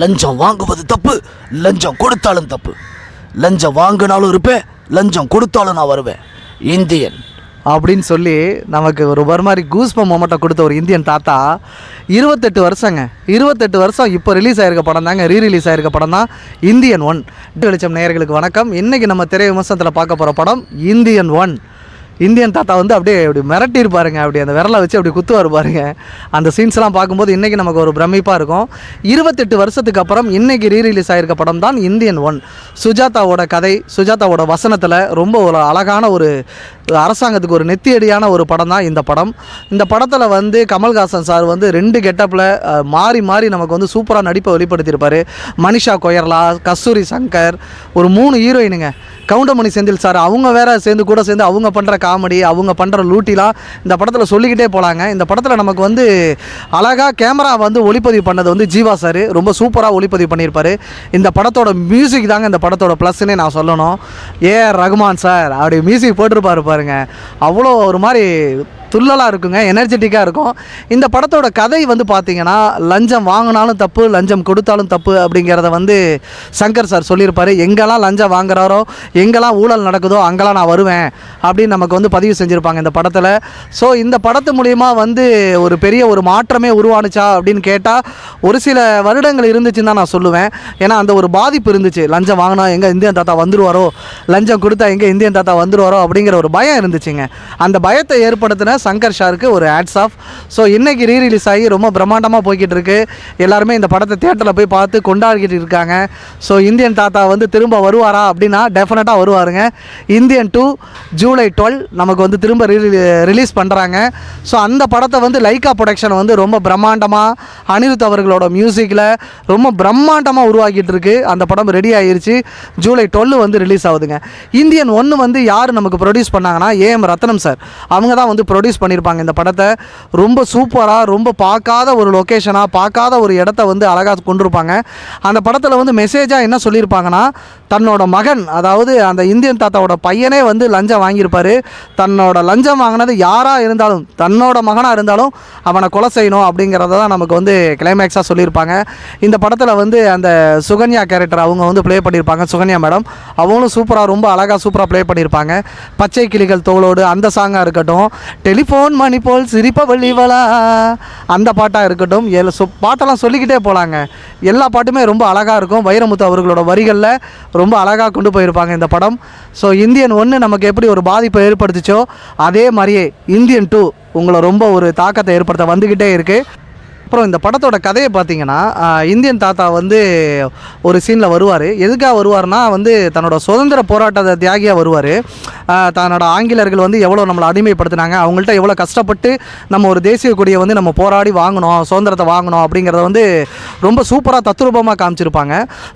லஞ்சம் வாங்குவது தப்பு லஞ்சம் கொடுத்தாலும் தப்பு. லஞ்சம் வாங்கினாலும் இருப்பேன் லஞ்சம் கொடுத்தாலும் நான் வருவேன். இந்தியன். அப்படின்னு சொல்லி நமக்கு ஒரு ஒரு மாதிரி கூஸ்ப மொமெண்ட்டை கொடுத்த ஒரு இந்தியன் தாத்தா இருபத்தெட்டு வருஷங்க. இருபத்தெட்டு வருஷம் இப்போ ரிலீஸ் ஆயிருக்க படம் தாங்க. ரீ ரிலீஸ் ஆயிருக்க படம் தான் இந்தியன் ஒன் வெளிச்சம் நேயர்களுக்கு வணக்கம். இன்றைக்கி நம்ம திரை விமர்சனத்தில் பார்க்க போகிற படம் இந்தியன் ஒன் இந்தியன் தாத்தா வந்து அப்படியே அப்படி மிரட்டியிருப்பாருங்க அப்படி அந்த விரலை வச்சு அப்படி குத்துவார் பாருங்க. அந்த சீன்ஸ்லாம் பார்க்கும்போது இன்றைக்கி நமக்கு ஒரு பிரமிப்பாக இருக்கும். இருபத்தெட்டு வருஷத்துக்கு அப்புறம் இன்றைக்கி ரீ ரிலீஸ் படம் தான் இந்தியன் ஒன். சுஜாதாவோட கதை சுஜாதாவோட வசனத்தில் ரொம்ப ஒரு அழகான ஒரு அரசாங்கத்துக்கு ஒரு நெத்தியடியான ஒரு படம் தான் இந்த படம். இந்த படத்தில் வந்து கமல்ஹாசன் சார் வந்து ரெண்டு கெட்டப்பில் மாறி மாறி நமக்கு வந்து சூப்பராக நடிப்பை வெளிப்படுத்தியிருப்பார். மனிஷா கொயர்லா கஸ்தூரி சங்கர் ஒரு மூணு ஹீரோயினுங்க கவுண்டமணி செந்தில் சார் அவங்க வேற சேர்ந்து கூட சேர்ந்து அவங்க பண்ணுற காமெடி அவங்க பண்ணுற லூட்டிலாம் இந்த படத்தில் சொல்லிக்கிட்டே போகலாங்க இந்த படத்தில் நமக்கு வந்து அழகாக கேமரா வந்து ஒளிப்பதிவு பண்ணது வந்து ஜீவா சார். ரொம்ப சூப்பராக ஒளிப்பதிவு பண்ணியிருப்பார். இந்த படத்தோட மியூசிக் தாங்க இந்த படத்தோட ப்ளஸ்னே நான் சொல்லணும். ஏ ரகுமான் சார் அப்படி மியூசிக் போட்டிருப்பாரு பாருங்க. அவ்வளோ ஒரு மாதிரி துள்ளலாக இருக்குங்க எனர்ஜெட்டிக்காக இருக்கும். இந்த படத்தோட கதை வந்து பார்த்தீங்கன்னா லஞ்சம் வாங்கினாலும் தப்பு லஞ்சம் கொடுத்தாலும் தப்பு அப்படிங்கிறத வந்து சங்கர் சார் சொல்லியிருப்பார். எங்கெல்லாம் லஞ்சம் வாங்குறாரோ எங்கெல்லாம் ஊழல் நடக்குதோ அங்கெல்லாம் நான் வருவேன் அப்படின்னு நமக்கு வந்து பதிவு செஞ்சுருப்பாங்க இந்த படத்தில். ஸோ இந்த படத்து மூலிமா வந்து ஒரு பெரிய ஒரு மாற்றமே உருவானுச்சா அப்படின்னு கேட்டால் ஒரு சில வருடங்கள் இருந்துச்சுன்னு தான் நான் சொல்லுவேன். ஏன்னா அந்த ஒரு பாதிப்பு இருந்துச்சு. லஞ்சம் வாங்கினா எங்கே இந்தியன் தாத்தா வந்துருவாரோ? லஞ்சம் கொடுத்தா எங்கே இந்தியன் தாத்தா வந்துருவாரோ? அப்படிங்கிற ஒரு பயம் இருந்துச்சுங்க. அந்த பயத்தை ஏற்படுத்தின சங்கர் ஷாருக்கு ஒரு ஆட்ஸ் ஆஃப் ஸோ இன்றைக்கி ரீ ரிலீஸ் ஆகி ரொம்ப பிரம்மாண்டமாக போய்கிட்டு இருக்கு எல்லாருமே இந்த படத்தை தேட்டரில் போய் பார்த்து கொண்டாடிக்கிட்டு இருக்காங்க. ஸோ இந்தியன் தாத்தா வந்து திரும்ப வருவாரா அப்படின்னா டெஃபினட்டாக வருவாருங்க. இந்தியன் டூ ஜூலை டுவெல் நமக்கு வந்து திரும்ப ரிலீஸ் பண்ணுறாங்க ஸோ அந்த படத்தை வந்து லைக்கா ப்ரொடக்ஷன் வந்து ரொம்ப பிரம்மாண்டமாக அனிருத் அவர்களோட மியூசிக்கில் ரொம்ப பிரம்மாண்டமாக உருவாக்கிட்டு இருக்கு அந்த படம் ரெடி ஆகிருச்சு ஜூலை டுவெல் வந்து ரிலீஸ் ஆகுதுங்க. இந்தியன் ஒன்று வந்து யார் நமக்கு ப்ரொடியூஸ் பண்ணாங்கன்னா ஏஎம் ரத்னம் சார் அவங்க தான் வந்து ப்ரொடியூஸ் பண்ணியிருப்பாங்க இந்த படத்தை ரொம்ப சூப்பராக ரொம்ப பார்க்காத ஒரு லொக்கேஷனாக பார்க்காத ஒரு இடத்த வந்து அழகாக கொண்டிருப்பாங்க. அந்த படத்தில் வந்து மெசேஜாக என்ன சொல்லியிருப்பாங்கன்னா தன்னோட மகன் அதாவது அந்த இந்தியன் தாத்தாவோட பையனே வந்து லஞ்சம் வாங்கியிருப்பாரு. தன்னோட லஞ்சம் வாங்கினது யாராக இருந்தாலும் தன்னோட மகனாக இருந்தாலும் அவனை கொலை செய்யணும் அப்படிங்கிறத தான் நமக்கு வந்து கிளைமேக்ஸாக சொல்லியிருப்பாங்க. இந்த படத்தில் வந்து அந்த சுகன்யா கேரக்டர் அவங்க வந்து ப்ளே பண்ணியிருப்பாங்க. சுகன்யா மேடம் அவங்களும் சூப்பராக ரொம்ப அழகாக சூப்பராக ப்ளே பண்ணியிருப்பாங்க. பச்சை கிளிகள் தோளோடு அந்த சாங்காக இருக்கட்டும் டெலிஃபோன் மணி போல் சிரிப்பவள்ளிவளா அந்த பாட்டாக இருக்கட்டும் எல் சொ பாட்டெல்லாம் சொல்லிக்கிட்டே போகலாங்க எல்லா பாட்டுமே ரொம்ப அழகாக இருக்கும். வைரமுத்து அவர்களோட வரிகளில் ரொம்ப அழகாக கொண்டு போயிருப்பாங்க இந்த படம். ஸோ இந்தியன் ஒன்று நமக்கு எப்படி ஒரு பாதிப்பை ஏற்படுத்துச்சோ அதே மாதிரியே இந்தியன் டூ உங்களை ரொம்ப ஒரு தாக்கத்தை ஏற்படுத்த வந்துக்கிட்டே இருக்குது அப்புறம் இந்த படத்தோட கதையை பார்த்தீங்கன்னா இந்தியன் தாத்தா வந்து ஒரு சீனில் வருவார். எதுக்காக வருவார்னா வந்து தன்னோட சுதந்திர போராட்ட தியாகியாக வருவார். தன்னோட ஆங்கிலேயர்கள் வந்து எவ்வளோ நம்மளை அடிமைப்படுத்தினாங்க அவங்கள்ட்ட எவ்வளோ கஷ்டப்பட்டு நம்ம ஒரு தேசிய கொடியை வந்து நம்ம போராடி வாங்கணும் சுதந்திரத்தை வாங்கணும் அப்படிங்கிறத வந்து ரொம்ப சூப்பராக தத்ரூபமாக காமிச்சிருப்பாங்க.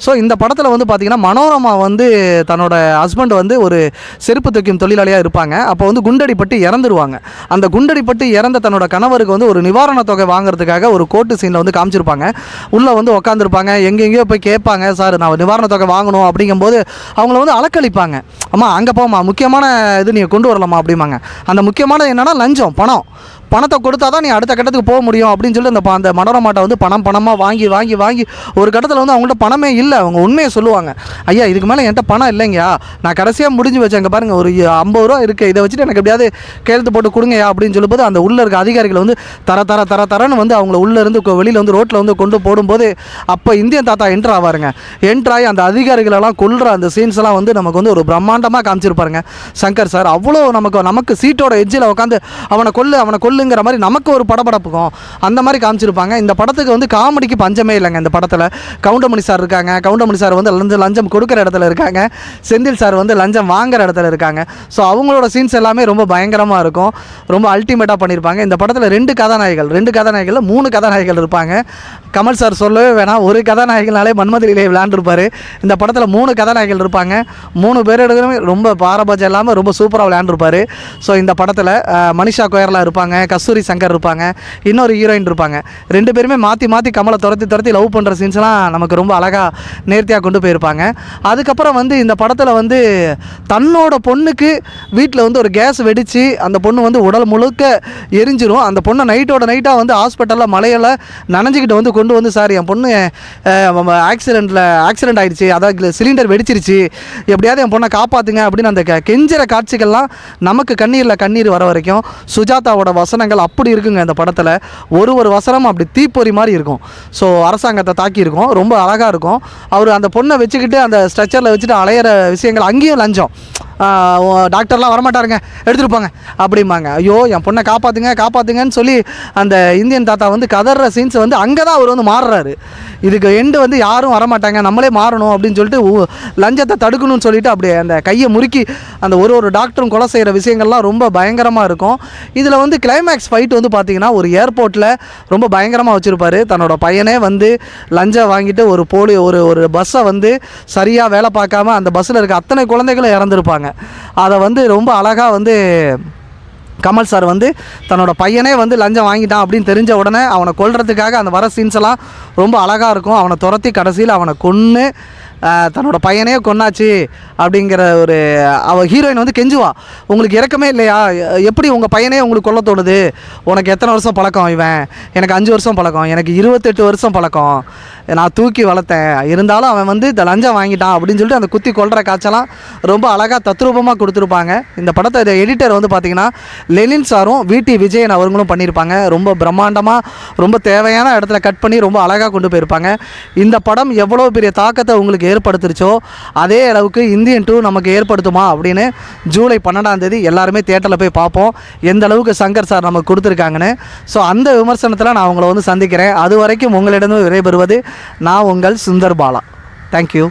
ஸோ இந்த படத்தில் வந்து பார்த்திங்கன்னா மனோரமா வந்து தன்னோட ஹஸ்பண்ட் வந்து ஒரு செருப்பு தைக்கும் தொழிலாளியாக இருப்பாங்க. அப்போ வந்து குண்டடிப்பட்டு இறந்துருவாங்க. அந்த குண்டடிப்பட்டு இறந்த தன்னோட கணவருக்கு வந்து ஒரு நிவாரணத் தொகை வாங்குறதுக்காக ஒரு கோர்ட்டு சீனில் வந்து காமிச்சிருப்பாங்க. உள்ளே வந்து உட்காந்துருப்பாங்க எங்கெங்கேயோ போய் கேட்பாங்க சார் நான் நிவாரணத் தொகை வாங்கணும். அப்படிங்கும்போது அவங்கள வந்து அலக்களிப்பாங்க அம்மா அங்கே போமா முக்கியமான இது நீங்கள் கொண்டு வரலாமா? அப்படிம்பாங்க. அந்த முக்கியமானது என்னென்னா லஞ்சம் பணம். பணத்தை கொடுத்தா தான் நீ அடுத்த கட்டத்துக்கு போக முடியும் அப்படின்னு சொல்லி அந்த அந்த மனோரமாட்டை வந்து பணம் பணமாக வாங்கி வாங்கி வாங்கி ஒரு கட்டத்தில் வந்து அவங்கள்ட்ட பணமே இல்லை. அவங்க உண்மையை சொல்லுவாங்க. ஐயா இதுக்கு மேலே என்கிட்ட பணம் இல்லைங்கயா நான் கடைசியாக முடிஞ்சு வச்சேங்க பாருங்க ஒரு ஐம்பது ரூபா இருக்குது இதை வச்சுட்டு எனக்கு எப்படியாவது கேள்வி போட்டு கொடுங்கயா அப்படின்னு சொல்லும்போது அந்த உள்ளே இருக்க அதிகாரிகள் வந்து தர தர தர தரன்னு வந்து அவங்கள உள்ளேருந்து வெளியில் வந்து ரோட்டில் வந்து கொண்டு போடும்போது அப்போ இந்தியன் தாத்தா என்ட்ரு ஆவாருங்க. என்ட்ரு ஆகி அந்த அதிகாரிகளெல்லாம் கொள்கிற அந்த சீன்ஸ் எல்லாம் வந்து நமக்கு வந்து ஒரு பிரம்மாண்டமாக காமிச்சிருப்பாருங்க. சங்கர் சார் அவ்வளோ நமக்கு நமக்கு சீட்டோட எஜ்ஜில் உட்காந்து அவனை கொள்ளு அவனை கொள்ளு கொல்லுங்கிற மாதிரி நமக்கு ஒரு படபடப்புக்கும் அந்த மாதிரி காமிச்சிருப்பாங்க. இந்த படத்துக்கு வந்து காமெடிக்கு பஞ்சமே இல்லைங்க இந்த படத்தில். கவுண்டமணி சார் இருக்காங்க. கவுண்டமணி சார் வந்து லஞ்சம் லஞ்சம் கொடுக்குற இடத்துல இருக்காங்க. செந்தில் சார் வந்து லஞ்சம் வாங்குற இடத்துல இருக்காங்க. ஸோ அவங்களோட சீன்ஸ் எல்லாமே ரொம்ப பயங்கரமாக இருக்கும். ரொம்ப அல்டிமேட்டாக பண்ணியிருப்பாங்க இந்த படத்தில் ரெண்டு கதாநாயகிகள் ரெண்டு கதாநாயகிகள் மூணு கதாநாயகிகள் இருப்பாங்க. கமல் சார் சொல்லவே வேணாம். ஒரு கதாநாயகினாலே மன்மதிலே விளையாண்டுருப்பார். இந்த படத்தில் மூணு கதாநாயகிகள் இருப்பாங்க. மூணு பேரிடமே ரொம்ப பாரபட்சம் இல்லாமல் ரொம்ப சூப்பராக விளையாண்டுருப்பாரு. ஸோ இந்த படத்தில் மனிஷா கோயர்லாம் இருப்பாங்க. கஸ்தூரி சங்கர் இருப்பாங்க இன்னொரு ஹீரோயின் இருப்பாங்க. ரெண்டு பேருமே மாற்றி மாற்றி கமலை துரத்தி துரத்தி லவ் பண்ணுற சீன்ஸ்லாம் நமக்கு ரொம்ப அழகாக நேர்த்தியாக கொண்டு போயிருப்பாங்க. அதுக்கப்புறம் வந்து இந்த படத்தில் வந்து தன்னோட பொண்ணுக்கு வீட்டில் வந்து ஒரு கேஸ் வெடித்து அந்த பொண்ணு வந்து உடல் முழுக்க எரிஞ்சிரும். அந்த பொண்ணை நைட்டோட நைட்டாக வந்து ஹாஸ்பிட்டலில் மலையில் நனைஞ்சிக்கிட்டு வந்து கொண்டு வந்து சார் என் பொண்ணு ஆக்சிடெண்ட்டில் ஆக்சிடென்ட் ஆகிடுச்சி அதாவது சிலிண்டர் வெடிச்சிருச்சு. எப்படியாவது என் பொண்ணை காப்பாற்றுங்க அப்படின்னு அந்த கெஞ்சிற காட்சிகள்லாம் நமக்கு கண்ணீரில் கண்ணீர் வர வரைக்கும். சுஜாதாவோட வசனங்கள் அப்படி இருக்குங்க இந்த படத்தில். ஒரு ஒரு வசனம் அப்படி தீப்பொறி மாதிரி இருக்கும். ஸோ அரசாங்கத்தை தாக்கி இருக்கும். ரொம்ப அழகாக இருக்கும். அவர் அந்த பொண்ணை வச்சுக்கிட்டு அந்த ஸ்ட்ரெச்சரில் வச்சுட்டு அலையிற விஷயங்கள் அங்கேயும் லஞ்சம். டாக்டர்லாம் வரமாட்டாருங்க. எடுத்துகிட்டு போங்க. அப்படிம்பாங்க. ஐயோ என் பொண்ணை காப்பாற்றுங்க காப்பாற்றுங்கன்னு சொல்லி அந்த இந்தியன் தாத்தா வந்து கதற சீன்ஸ் வந்து அங்கே தான் அவர் வந்து மாறுறாரு. இதுக்கு எண்டு வந்து யாரும் வரமாட்டாங்க. நம்மளே மாறணும் அப்படின்னு சொல்லிட்டு லஞ்சத்தை தடுக்கணும்னு சொல்லிட்டு அப்படியே அந்த கையை முறுக்கி அந்த ஒரு ஒரு டாக்டரும் கொலை செய்கிற விஷயங்கள்லாம் ரொம்ப பயங்கரமாக இருக்கும். இதில் வந்து கிளைமேக்ஸ் ஃபைட் வந்து பார்த்தீங்கன்னா ஒரு ஏர்போர்ட்டில் ரொம்ப பயங்கரமாக வச்சுருப்பாரு. தன்னோட பையனே வந்து லஞ்சம் வாங்கிட்டு ஒரு போலி ஒரு ஒரு பஸ்ஸை வந்து சரியாக வேலை பார்க்காம அந்த பஸ்ஸில் இருக்க அத்தனை குழந்தைகளும் இறந்துருப்பாங்க. அதை வந்து ரொம்ப அழகாக வந்து கமல் சார் வந்து தன்னோட பையனே வந்து லஞ்சம் வாங்கிட்டான் அப்படின்னு தெரிஞ்ச உடனே அவனை கொல்றதுக்காக அந்த வர சீன்ஸ் எல்லாம் ரொம்ப அழகாக இருக்கும். அவனை துரத்தி கடைசியில் அவனை கொன்று தன்னோட பையனே கொன்னாச்சு அப்படிங்கிற ஒரு அவ ஹீரோயின் வந்து கெஞ்சுவா. உங்களுக்கு இறக்கமே இல்லையா? எப்படி உங்கள் பையனே உங்களுக்கு கொல்ல தோணுது? உனக்கு எத்தனை வருஷம் பழக்கம் இவன்? எனக்கு அஞ்சு வருஷம் பழக்கம் எனக்கு இருபத்தெட்டு வருஷம் பழக்கம். நான் தூக்கி வளர்த்தேன். இருந்தாலும் அவன் வந்து இந்த லஞ்சம் வாங்கிட்டான் அப்படின்னு சொல்லிட்டு அந்த குத்தி கொள்கிற காட்செல்லாம் ரொம்ப அழகாக தத்ரூபமாக கொடுத்துருப்பாங்க. இந்த படத்தை எடிட்டர் வந்து பார்த்தீங்கன்னா லெனின் சாரும் விடி விஜயன் அவர்களும் பண்ணியிருப்பாங்க. ரொம்ப பிரம்மாண்டமாக ரொம்ப தேவையான இடத்துல கட் பண்ணி ரொம்ப அழகாக கொண்டு போயிருப்பாங்க. இந்த படம் எவ்வளோ பெரிய தாக்கத்தை உங்களுக்கு ஏற்படுத்துருச்சோ அதே அளவுக்கு இந்தியன் டூ நமக்கு ஏற்படுத்துமா அப்படின்னு ஜூலை பன்னெண்டாம் தேதி எல்லாருமே தேட்டரில் போய் பார்ப்போம். எந்த அளவுக்கு சங்கர் சார் நமக்கு கொடுத்துருக்காங்கன்னு. ஸோ அந்த விமர்சனத்தில் நான் உங்களை வந்து சந்திக்கிறேன். அது வரைக்கும் உங்களிடமும் விடைபெறுவது நான் உங்கள் சுந்தர் பாலா. தேங்க்யூ